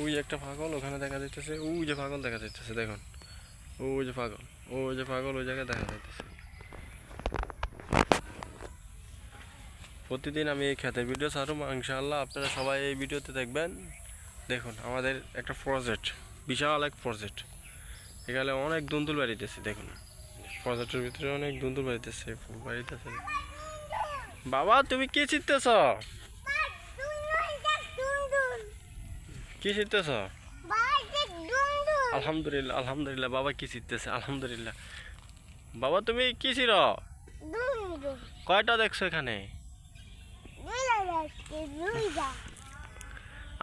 ওই একটা পাগল, ওখানে দেখা যাইতেছে, ওই যে পাগল দেখা যাইতেছে, দেখুন। ওই যে পাগল, ওই যে পাগল ওই জায়গায় দেখা যাইতেছে। প্রতিদিন আমি এই খেতের ভিডিও ছাড়ব ইনশাআল্লাহ আপনারা সবাই এই ভিডিওতে দেখবেন। দেখুন, আমাদের একটা প্রজেক্ট বিশাল এক প্রজেক্ট এখানে অনেক দুন্দুল বাড়িতেছে, দেখুন। প্রজেক্টের ভিতরে অনেক দুন্দুল বাড়িতেছে, ফুল বাড়িতেছে। বাবা, তুমি কি চিনতেছ? কি চিনতেছ আলহামদুলিল্লাহ আলহামদুলিল্লাহ বাবা কি চিনতেছে আলহামদুলিল্লাহ। বাবা তুমি কি ছিল? কয়টা দেখছ এখানে?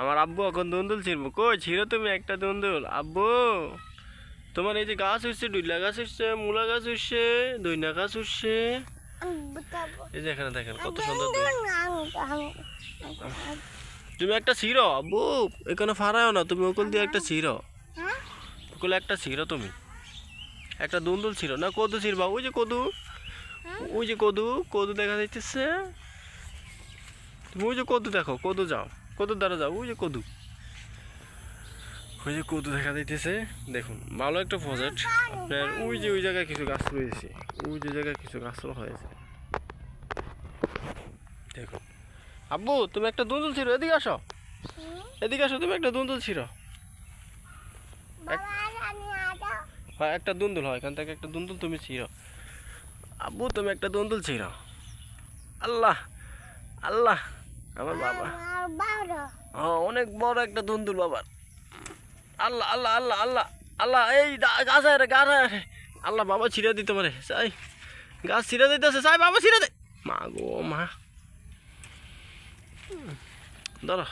আমার আব্বু এখন দুন্দুল ছিড়বো। কই ছিড়ো তুমি একটা দুন্দুল। আব্বু তোমার এই যে গাছ উঠছে ডুইলা গাছ উঠছে মূলা গাছ উঠছে দইনা গাছ উঠছে এই যে এখানে দেখেন কত সুন্দর তুমি একটা ছিড়ো আব্বু এখানে ফারাও না তুমি ওকল দিয়ে একটা ছিড়ো ওকলে একটা ছিড়ো তুমি। একটা দুন্দুল ছিড়ো না কদু ছিড়বা ওই যে কদু। ওই যে কদু কদু দেখা যাইতেছে। তুমি ওই যে কদু দেখো কদু যাও কদুর দ্বারা যাও ওই যে কদু। ওই যে কদু দেখা যাইতেছে দেখুন ভালো একটা প্রজেক্ট আপনার ওই যে ওই জায়গায় কিছু গাছ রয়েছে ওই যে জায়গায় কিছু গাছ হয়েছে। দেখুন। আব্বু তুমি একটা দুন্দুল ছিল এদিকে আসো। এদিকে আসো তুমি একটা দুন্দুল ছিল হয় একটা দুন্দুল হয় এখান থেকে একটা দুন্দুল তুমি ছিল আব্বু তুমি একটা দুন্দুল ছিল আল্লাহ আল্লাহ আমার বাবা ও অনেক বড় একটা দুন্দুল বাবার। আল্লাহ আল্লাহ আল্লাহ আল্লাহ আল্লাহ এই গাছ আয় রে গাছ আয় রে। আল্লাহ বাবা ছিঁড়ে দিতে পারে। চাই গাছ ছিঁড়ে দিতেছে। চাই বাবা ছিঁড়ে দে। মা গো মা। ধরো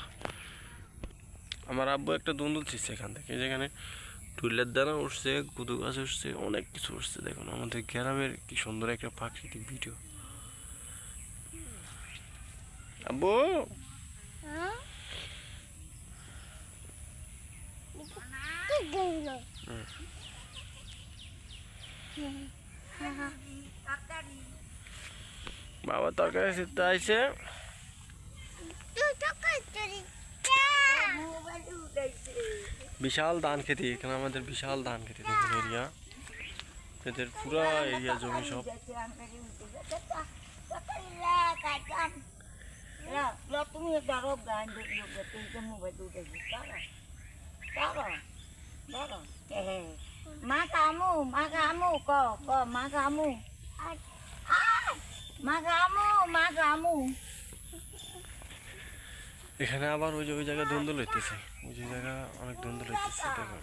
আমার আব্বু একটা দুন্দুল ছিঁড়ছে এখান থেকে যেখানে টুইলের দানা উঠছে কুদু গাছ উঠছে অনেক কিছু উঠছে দেখুন আমাদের গ্রামের কি সুন্দর একটা প্রাকৃতিক ভিডিও। আব্বু! বাবা তরকারি সিদ্ধ আইছে বিশাল ধান খেতে, এখানে আমাদের বিশাল ধান খেতে দেখুন এরিয়া এদের পুরো এরিয়া জমি সব। মা কামু মা কামু, ক ক, মা কামু মা কামু মা কামু। এখানে আবার ওই যে ওই জায়গায় দ্বন্দ্ব লইতেছে। ওই যে জায়গা অনেক দ্বন্দ্ব হইতেছে দেখুন